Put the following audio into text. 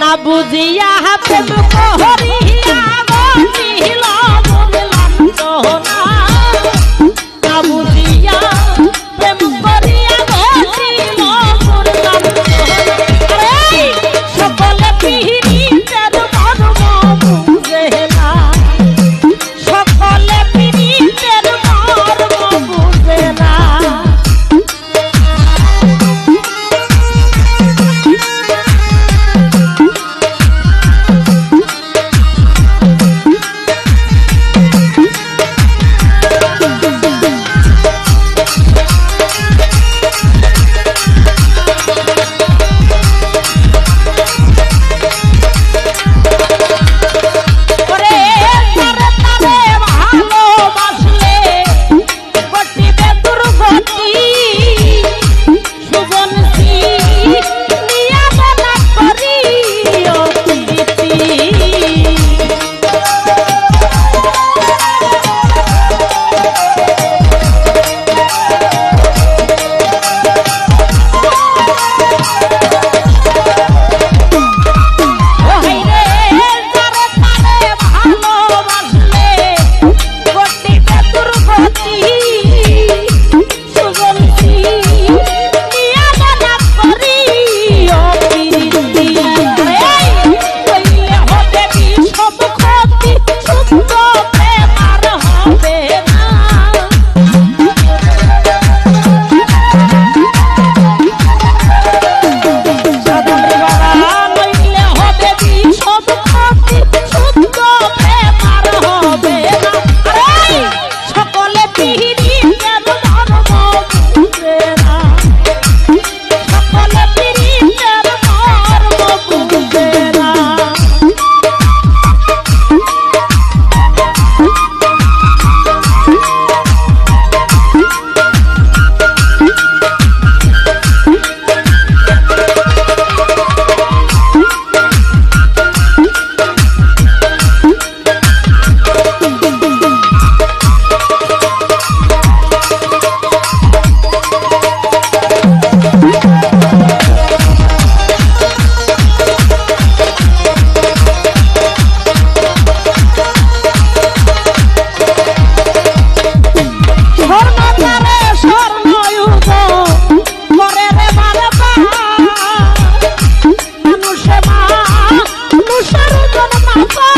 না বুঝিয়া প্রেম করিয়া গো বুঝলাম সোনা Papa!